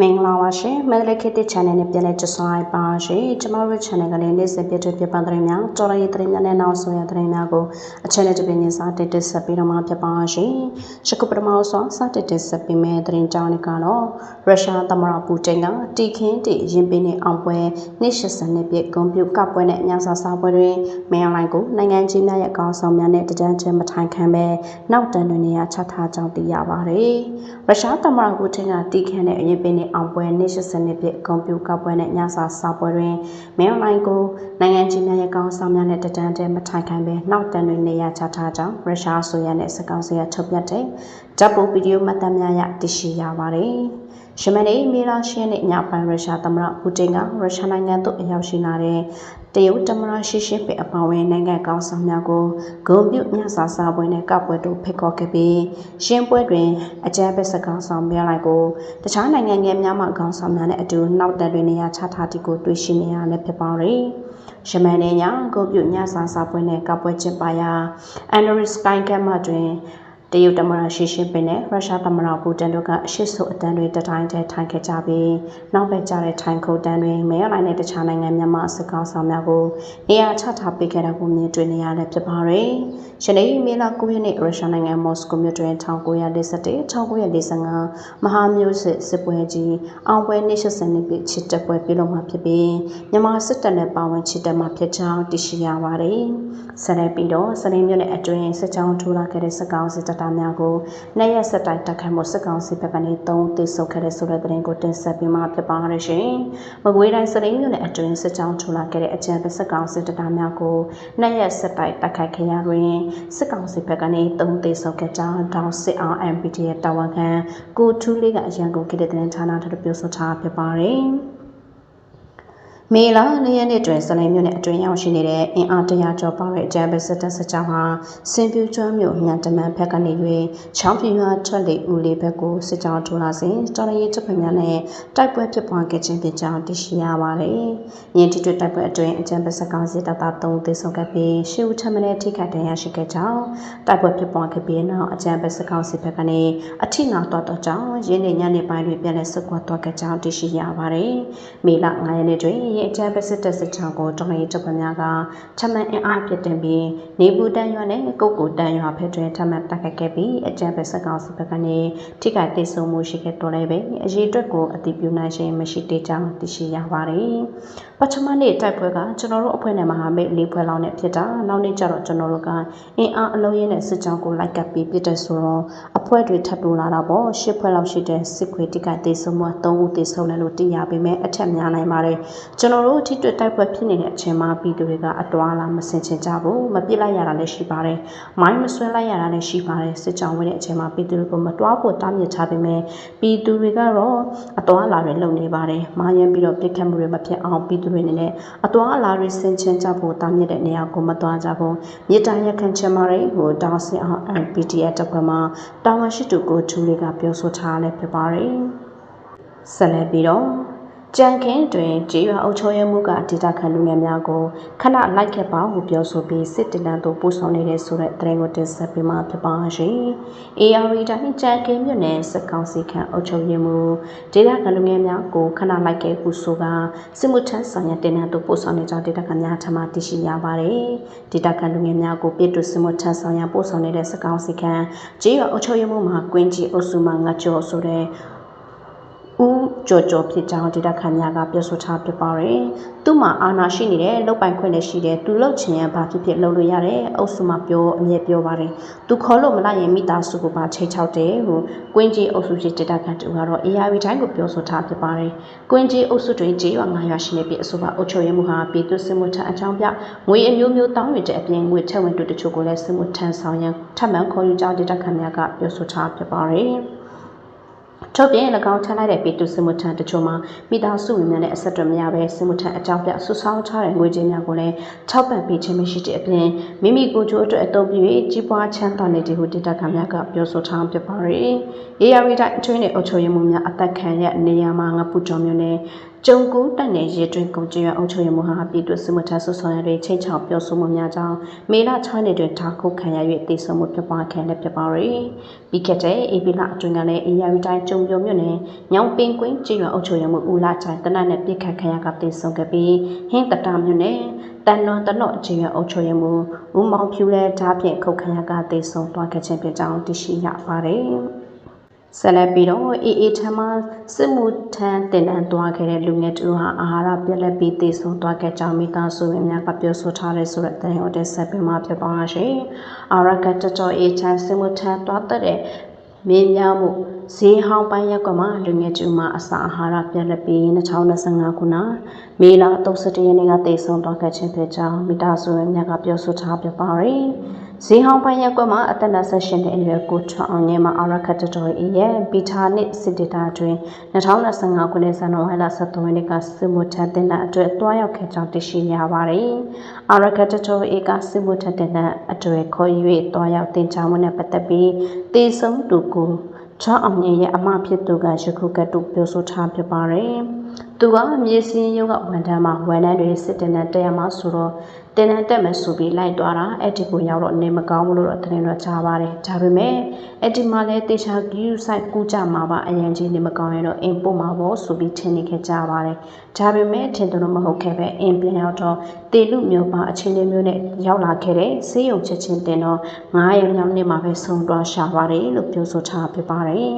မင်္ဂလာပါရှင်မန္တလေးခေတ်တစ် channel နဲ့ပြန်လည်ကြိုဆိုလိုက်ပါရှင်ကျမတို့ channel ကလည်းနေ့စဉ်ပြည့်တဲ့ပြပန်းသတင်းများကြော်ရည်သတင်းများနဲ့နောက်ဆုံးရသတင်းများကိုအချက်နဲ့တပင်းချင်းစာတက်တက်ဆက်ပြီးတော့မှဖြစ်ပါရှင်ရှကုပထမဆုံးစတက်တက်ဆက်ပြီးမဲ့သတင်းကြောင်းတွေကတော့ရုရှားသမ္မတပူတင်ကတီခင်းတီရင်ပင်းနဲ့အောင်ပွဲနေ့80နှစ်ပြည့်ဂုံပြုကပွဲနဲ့ညစာစားပွဲတွင်မင်းအလိုက်ကိုနိုင်ငံကြီးများရဲ့အကောင်းဆောင်များနဲ့တကြမ်းချင်းမထိုင်ခံပဲနောက်တန်တွင်နေရာချထားကြောင်းသိရပါတယ်ရုရှားသမ္မတပူတင်ကတီခင်းနဲ့ရင်ပင်းနဲ့အောင်ပွဲနေ့80နှစ်ပြည့်ကွန်ပျူတာပွဲနဲ့ညစာစားပွဲတွင်မင်းအွန်လိုင်းကိုနိုင်ငံကြီးများရဲ့ကောင်းဆောင်များနဲ့တဒန်းတဲမထိုင်ခိုင်းပဲနောက်တန်တွင်နေရာချထားကြောင်းရုရှားဆိုရနဲ့စကောင်းစီရထုတ်ပြတဲ့ဓာတ်ပုံဗီဒီယိုမှတ်တမ်းများရသိရှိရပါတယ်။ ရှမန်နေမီလာရှင်းနဲ့ညပိုင်းရုရှားသမ္မတပူတင်ကရုရှားနိုင်ငံသို့အရောက်ရှိလာတဲ့တရုတ်သမ္မတရှီရှင်းပင်အပါအဝင်နိုင်ငံကောင်းဆောင်များကိုဂုံပြုညစာစားပွဲနဲ့ကပွဲတို့ဖိတ်ခေါ်ခဲ့ပြီးရှင်းပွဲတွင်အကြမ်းဖက်စကားဆောင်များလိုက်ကိုတခြားနိုင်ငံငယ်များမှကောင်းဆောင်များနဲ့အတူနောက်တက်တွင်နေရာချထားတီကိုတွေ့ရှိနေရလည်းဖြစ်ပါရယ်။ရှမန်နေညဂုံပြုညစာစားပွဲနဲ့ကပွဲကျင်းပရာအန်ဒရီစကိုင်းကမ်မတွင် တရုတ်သမ္မတရှီရှင်းပင်နဲ့ရုရှားသမ္မတပူတင်တို့ကအရှိဆိုအတန်းတွေတတိုင်းတည်းထိုင်ခဲ့ကြပြီးနောက်ပဲကြတဲ့ထိုင်ခုတ်တန်းတွေမဲရလိုက်တဲ့တခြားနိုင်ငံများမှစကောင်းဆောင်များကိုနေရာချထားပေးခဲ့တာကိုမြင်တွေ့နေရလည်းဖြစ်ပါတယ်။ယနေ့မေလ9ရက်နေ့ရုရှားနိုင်ငံမော်စကိုမြို့တွင်1941 1945မဟာမျိုးစစ်စစ်ပွဲကြီးအောင်ပွဲနေ့80နှစ်ပြည့်ချစ်တက်ပွဲပြုလုပ်မှာဖြစ်ပြီးမြန်မာစစ်တပ်နဲ့ပါဝင်ချစ်တက်မှာဖြစ်ကြောင်းသိရှိရပါတယ်။ဆက်လက်ပြီးတော့စနေမြို့နယ်အတွင်းစစ်ကြောင်းထိုးလာခဲ့တဲ့စကောင်းစစ်တပ်သားများကိုနှစ်ရက်ဆက်တိုက်တက်ခတ်မှုစစ်ကောင်စီဘက်ကနေသုံးသိဆုပ်ခဲ့တဲ့ဆိုတဲ့သတင်းကိုတင်ဆက်ပေးမှာဖြစ်ပါရရှင်။မကွေးတိုင်းစရိမြို့နယ်အတွင်းစစ်ကြောင်းထူလာခဲ့တဲ့အကြံပေးစစ်ကောင်စီတပ်သားများကိုနှစ်ရက်ဆက်တိုက်တက်ခတ်ခဲ့ရတွင်စစ်ကောင်စီဘက်ကနေသုံးသိဆုပ်ခဲ့ကြောင်းတောင်စစ်အောင် MPT ရဲ့တာဝန်ခံကိုထူးလေးကအရန်ကိုကိတဲ့တဲ့ဌာနထပ်ပြောဆိုထားဖြစ်ပါတယ်။ မေလာ၂ရက်နေ့တွင်စလိုင်းမြို့နယ်အတွင်းရောက်ရှိနေတဲ့အင်အားတရာကျော်ပါတဲ့အကြမ်းဖက်စစ်တပ်စစ်ကြောင်းဟာစင်ပြူကျွမ်းမြို့ညံတမန်ဘက်ကနေ၍ချောင်းပြရွာထွက်လေဦးလေးဘက်ကိုစစ်ကြောင်းထိုးလာစဉ်တော်ရည်တပ်ဖွဲ့များနဲ့တိုက်ပွဲဖြစ်ပွားခဲ့ခြင်းဖြစ်ကြောင်းသိရှိရပါတယ်။ယင်းတိတွတိုက်ပွဲအတွင်းအကြမ်းဖက်စစ်ကောင်စီတပ်သား3သေဆုံးခဲ့ပြီးရှေ့ဦးထမနဲ့ထိခိုက်ဒဏ်ရာရှိခဲ့ကြောင်းတိုက်ပွဲဖြစ်ပွားခဲ့ပြီးနောက်အကြမ်းဖက်စစ်ကောင်စီဘက်ကနေအထိနာတော်တော်ကြောင်းရင်းနေညနေပိုင်းတွင်ပြန်လည်ဆုတ်ခွာသွားခဲ့ကြောင်းသိရှိရပါတယ်။မေလ9ရက်နေ့တွင်ရဲ့အကြမ်းဖက်စစ်တပ်စစ်ချောင်းကိုတော်လှန်ရေးတပ်ဖွဲ့များကထမန်အင်အားပြတင်ပြီးနေပူတန်ရွာနဲ့ကုတ်ကိုတန်ရွာဖက်တွင်ထမန်တိုက်ခိုက်ခဲ့ပြီးအကြမ်းဖက်စစ်ကောင်စီဘက်ကနေထိခိုက်ဒေဆုံးမှုရှိခဲ့တော်လည်းပဲအရေးအတွက်ကိုအတိပြုနိုင်ခြင်းမရှိသေးကြောင်းသိရှိရပါတယ်။ပထမနေ့တိုက်ပွဲကကျွန်တော်တို့အဖွဲ့နဲ့မဟာမိတ်လေးဖွဲ့လောက်နဲ့ဖြစ်တာနောက်နေ့ကျတော့ကျွန်တော်တို့ကအင်အားအလုံးရင်းနဲ့စစ်ကြောင်းကိုလိုက်ကပ်ပြီးပြစ်တဲ့ဆိုတော့အဖွဲ့တွေထပ်တိုးလာတာပေါ့ရှစ်ဖွဲ့လောက်ရှိတဲ့စစ်ခွေတိကတေဆုံးမှု၃ဦးတေဆုံးတယ်လို့သိရပေမဲ့အထက်များနိုင်ပါတယ်ကျွန်တော်တို့ထိတွေ့တိုက်ပွဲဖြစ်နေတဲ့အချိန်မှာပြည်သူတွေကအတွားလာမစင်ချင်ကြဘူးမပြစ်လိုက်ရတာလည်းရှိပါတယ်မိုင်းမဆွဲလိုက်ရတာလည်းရှိပါတယ်စစ်ကြောင်းဝင်တဲ့အချိန်မှာပြည်သူတွေကိုမတွားဖို့တားမြစ်ထားပေမဲ့ပြည်သူတွေကတော့အတွားလာတွေလုံနေပါတယ်မာယံပြီးတော့ပြစ်ခတ်မှုတွေမဖြစ်အောင်ပြည်သူတွေအနေနဲ့အတွားလာတွေစင်ချင်ကြဖို့တားမြစ်တဲ့နေရာကိုမတွားကြဘူးမြေတားရခံချင်ပါတယ်ဟိုတောင်းစင်အောင် PTF တပ်ဖွဲ့မှာတာဝန်ရှိသူကိုထူတွေကပြောဆိုထားလည်းဖြစ်ပါတယ်ဆက်လက်ပြီးတော့ ကြံခင်းတွင်ကြေးရွာအုပ်ချုပ်ရေးမှုကဒေတာခံလူငယ်များကိုခဏလိုက်ခဲ့ပါဟုပြောဆိုပြီးစစ်တလန်တို့ပို့ဆောင်နေတဲ့ဆိုတဲ့သတင်းကိုတင်ဆက်ပေးမှာဖြစ်ပါရှင်။ AR တိုင်းကြံခင်းမြို့နယ်စက်ကောင်စီခန့်အုပ်ချုပ်ရေးမှုဒေတာခံလူငယ်များကိုခဏလိုက်ခဲ့ဟုဆိုကစစ်မှုထမ်းဆောင်ရတင်နန်းတို့ပို့ဆောင်နေကြောင်းဒေတာခံများထံမှသိရှိရပါတယ်။ဒေတာခံလူငယ်များကိုပြည်သူစစ်မှုထမ်းဆောင်ရပို့ဆောင်နေတဲ့စက်ကောင်စီခန့်ကြေးရွာအုပ်ချုပ်ရေးမှုမှာကွင်းကြီးအုပ်စုမှငါကျော်ဆိုတဲ့ ဦးကြော်ကြော်ဖြစ်ကြောင်းဒေတာခန်များကပြောဆိုထားဖြစ်ပါတယ်။သူ့မှာအာဏာရှိနေတယ်လောက်ပိုင်ခွင့်လည်းရှိတယ်သူလှုပ်ချင်ရင်ဘာဖြစ်ဖြစ်လုပ်လို့ရတယ်အုပ်စုမှာပြောအမြဲပြောပါတယ်။သူခေါ်လို့မလိုက်ရင်မိသားစုကိုပါချိန်ချောက်တယ်ဟိုကွင်းကြီးအုပ်စုရှိဒေတာခန်တူကတော့ ARV တိုင်းကိုပြောဆိုထားဖြစ်ပါတယ်။ကွင်းကြီးအုပ်စုတွင်ကြေးရွာ9ရွာရှိနေပြီးအဆိုပါအုပ်ချုပ်ရေးမှုဟာပြည်သူစစ်မှုထမ်းအကြောင်းပြငွေအမျိုးမျိုးတောင်းယူတဲ့အပြင်ငွေထက်ဝင်တူတချို့ကိုလည်းစစ်မှုထမ်းဆောင်ရန်ထပ်မံခေါ်ယူကြောင်းဒေတာခန်များကပြောဆိုထားဖြစ်ပါတယ်။ ထုတ်ပြန်၎င်းထမ်းလိုက်တဲ့ပြည်သူစစ်မှုထမ်းတချို့မှာမိသားစုဝင်များနဲ့အဆက်အသွယ်မရဘဲစစ်မှုထမ်းအကြောင်းပြဆူဆောင်းထားတဲ့ငွေကြေးများကိုလည်းထောက်ပံ့ပေးခြင်းမရှိတဲ့အပြင်မိမိကိုယ်ကျိုးအတွက်အသုံးပြု၍ကြီးပွားချမ်းသာနေတယ်ဟုဒေတာခံများကပြောဆိုထားဖြစ်ပါရယ်။ ARV တိုင်းအတွင်းနဲ့အုပ်ချုပ်ရေးမှုများအသက်ခံရနေရမှာငပူကျော်မျိုးနဲ့ ကျုံကူတက်နေရေတွင်ကုန်ကျွန်းအုပ်ချုပ်ရမှုဟာပြည်သူ့စစ်မှုထမ်းဆုဆောင်ရတဲ့ချိန်ချောက်ပြောဆိုမှုများကြောင့်မေလ6နှစ်တွင်ထားခုခံရ၍တည်ဆုံမှုဖြစ်ပွားခဲ့တဲ့ဖြစ်ပါရီပြီးခဲ့တဲ့ဧပြီလအတွင်းကလည်းအေရရီတိုင်းကျုံပြုံမြို့နယ်ညောင်ပင်ကွင်းကျွန်းအုပ်ချုပ်ရမှုဦးလာချိုင်တနက်နဲ့ပြစ်ခတ်ခံရကတည်ဆုံခဲ့ပြီးဟင်းတတမြို့နယ်တန်လွန်တလော့ကျွန်းအုပ်ချုပ်ရမှုဦးမောင်ဖြူလဲဓာဖြင့်ခုခံရကတည်ဆုံသွားခဲ့ခြင်းဖြစ်ကြောင်းသိရှိရပါတယ် ဆက်လက်ပြီးတော့အေအေထမ်းမှာစစ်မှုထမ်းတင်နန်းသွားခဲ့တဲ့လူငယ်တူဟာအာဟာရပြက်လက်ပြီးတည်ဆုံသွားခဲ့ကြောင်းမိသားစုဝင်များကပြောဆိုထားတဲ့ဆိုတဲ့သတင်းဟောတဲ့ဆက်ပြီးမှဖြစ်ပါရှင်။အာရကတတော်အေချမ်းစစ်မှုထမ်းသွားတဲ့မင်းများမှုဈေးဟောင်းပိုင်းရက်ကမှလူငယ်ကျူမှာအစာအာဟာရပြက်လက်ပြီး2025ခုနှစ်မေလ31ရက်နေ့ကတည်ဆုံသွားခဲ့ခြင်းဖြစ်ကြောင်းမိသားစုဝင်များကပြောဆိုထားပြပါရယ် ဈေးဟောင်းပိုင်းရက်ကွက်မှာအသက်28နှစ်အရွယ်ကိုထွန်းအောင်ငယ်မှာအာရခတ်တတော်၏ရဲ့ပီတာနစ်စစ်ဒေတာတွင်2025ခုနှစ်ဇန်နဝါရီလ23ရက်နေ့ကစစ်မှုထမ်းတင်တဲ့အတွက်တွားရောက်ခဲ့ကြောင်းသိရှိရပါတယ်။အာရခတ်တတော်၏ကစစ်မှုထမ်းတင်တဲ့အတွက်ခေါ်၍တွားရောက်တင်ချမှုနဲ့ပတ်သက်ပြီးတေဆုံးသူကိုချောင်းအောင်ရဲ့အမဖြစ်သူကယခုကတူပြောဆိုထားဖြစ်ပါတယ်။သူကမြေစင်းရုံးကဝန်ထမ်းမှာဝန်ထမ်းတွေစစ်တင်တဲ့တရားမှာဆိုတော့ တင်တန်းတက်မယ်ဆိုပြီးလိုက်သွားတာအဲ့ဒီကိုရောက်တော့နေမကောင်းဘူးလို့တော့သတင်းတော့ကြားပါတယ်ဒါပေမဲ့အဲ့ဒီမှာလည်းတေချာကယူဆိုင်ကူးကြမှာပါအရင်ချင်းနေမကောင်းရင်တော့အင်ပို့မှာပေါ့ဆိုပြီးထင်နေခဲ့ကြပါတယ်ဒါပေမဲ့ထင်တယ်လို့မဟုတ်ခဲ့ပဲအင်ပြန်ရောက်တော့ တေလူမျိုးပါအချင်းလေးမျိုးနဲ့ရောက်လာခဲ့တဲ့ဆေးရုံချက်ချင်းတင်တော့9ရက်မြောက်နေ့မှာပဲဆုံးသွားရှာပါတယ်လို့ပြောဆိုထားဖြစ်ပါတယ်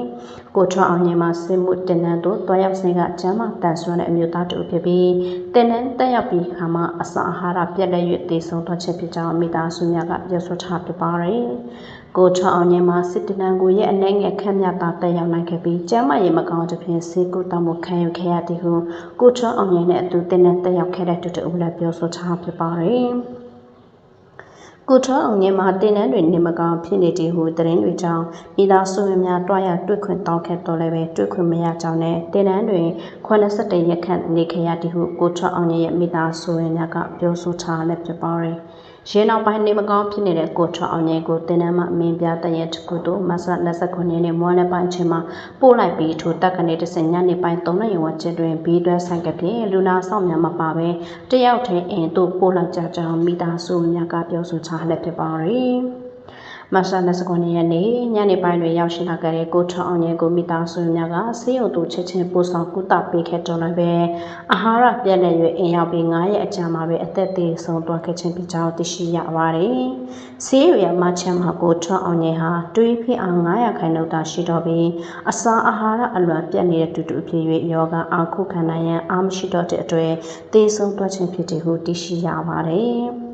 ကိုထွန်းအောင်ညင်မှာစစ်မှုတင်နန်းတို့တွားရောက်စဉ်ကကျမ်းမာတန်ဆွမ်းတဲ့အမျိုးသားတူဖြစ်ပြီးတင်နန်းတက်ရောက်ပြီးခါမှအစာအာဟာရပြက်လက်၍တည်ဆုံသွားချက်ဖြစ်ကြောင်းမိသားစုများကပြောဆိုထားဖြစ်ပါတယ်။ ကိုချောအောင်ញင်းမှာစစ်တနန်ကိုရဲ့အနေငယ်ခန့်မြတာတက်ရောက်နိုင်ခဲ့ပြီးကျမ်းမာရေးမကောင်းတဲ့ဖြင့်ဆေးကုသမှုခံယူခဲ့ရသည်ဟုကိုချောအောင်ញင်းနဲ့အတူတင်နန်းတက်ရောက်ခဲ့တဲ့တူတူလည်းပြောဆိုထားဖြစ်ပါတယ်။ကိုထောအောင်ငယ်မှာတင်နန်းတွေနေမကောင်ဖြစ်နေတယ်ဟုသတင်းတွေကြောင့်မိသားစုဝင်များတွားရတွေ့ခွင့်တောင်းခဲ့တော်လည်းပဲတွေ့ခွင့်မရကြောင်းနဲ့တင်နန်းတွေ82ရက်ခန့်နေခဲ့ရသည်ဟုကိုထောအောင်ငယ်ရဲ့မိသားစုဝင်များကပြောဆိုထားလည်းဖြစ်ပါတယ်။ ရေနောက်ပိုင်းနေမကောင်းဖြစ်နေတဲ့ကိုထွန်းအောင်ရဲ့ကိုတင်နန်းမှအမင်းပြတရဲ့တခုတို့မဆလ29ရက်နေ့မွန်းလပိုင်းချိန်မှာပို့လိုက်ပြီးထိုတက်ကနေတစညနေပိုင်း3နာရီဝန်းကျင်တွင်ဘီတွဲဆိုင်ကဖြင့်လူနာဆောင်များမပါဘဲတယောက်ထဲအင်တို့ပို့လိုက်ကြကြောင်းမိသားစုများကပြောဆိုထားလည်းဖြစ်ပါရယ် မဆာ29ရက်နေ့ညနေပိုင်းတွင်ရောက်ရှိလာခဲ့တဲ့ကိုထောင်အောင်ရဲ့ကိုမိသားစုများကဆေးရုံသို့ချက်ချင်းပို့ဆောင်ကုသပေးခဲ့ကြလည်းပဲအာဟာရပြည့်လည်၍အင်ရောက်ပြီး9ရက်အကြာမှာပဲအသက်သေဆုံးသွားခဲ့ခြင်းဖြစ်ကြောင်းသိရှိရပါတယ်။ဆေးရုံမချမ်းမှာကိုထောင်အောင်ရဲ့ဟာတွေးဖြစ်အောင်900ခိုင်နှုန်းသာရှိတော့ပြီးအစာအာဟာရအလွန်ပြတ်နေတဲ့တူတူဖြစ်၍ယောဂအာခုခံနိုင်ရန်အားမရှိတော့တဲ့အတွက်သေဆုံးသွားခြင်းဖြစ်တယ်ဟုသိရှိရပါတယ်။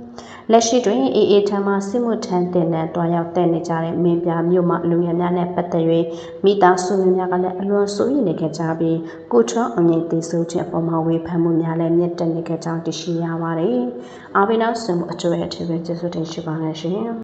လက်ရှိတွင်အေအေထံမှ စစ်မှုထမ်းတင်တဲ့တွားရောက်တဲ့နေကြတဲ့ မင်းပြမြို့မှ လူငယ်များနဲ့ ပတ်သက်၍မိသားစုဝင်များကလည်း အလွန်စိုးရိမ်နေခဲ့ကြပြီး ကိုထွန်းအမြင့်တည်ဆိုးခြင်းအပေါ်မှာ ဝေဖန်မှုများလည်း မြင့်တက်နေခဲ့ကြောင်း သိရှိရပါတယ်။အားပေးနောက်ဆွေးမှု အကျိုးရဲ့အထူးပဲကျေးဇူးတင်ရှိပါတယ်ရှင်။